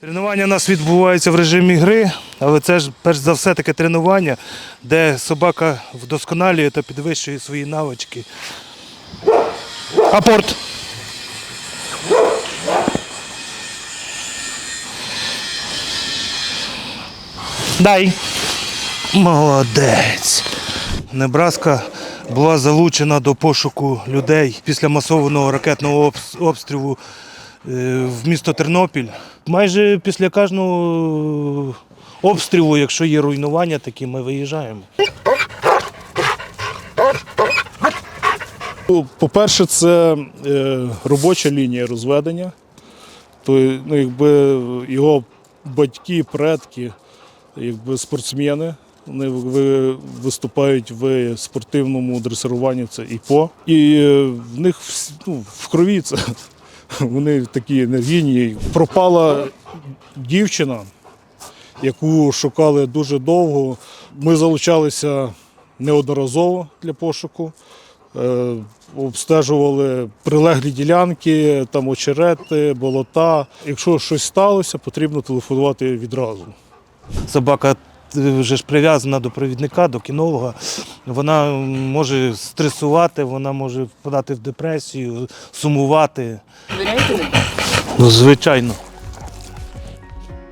Тренування у нас відбувається в режимі гри, але це ж перш за все таке тренування, де собака вдосконалює та підвищує свої навички. Апорт. Дай. Молодець. Небраска була залучена до пошуку людей після масованого ракетного обстрілу в місто Тернопіль. Майже після кожного обстрілу, якщо є руйнування, такі ми виїжджаємо. Ну, По-перше, це е, робоча лінія розведення. То, ну, якби його батьки, предки, якби спортсмени, вони виступають в спортивному дресируванні, це ІПО. І е, в них ну, в крові це. Вони такі енергійні. Пропала дівчина, яку шукали дуже довго. Ми залучалися неодноразово для пошуку. Е, обстежували прилеглі ділянки, там очерети, болота. Якщо щось сталося, потрібно телефонувати відразу. Собака вже ж прив'язана до провідника, до кінолога. Вона може стресувати, вона може впадати в депресію, сумувати. Довіряєте? Ну, звичайно.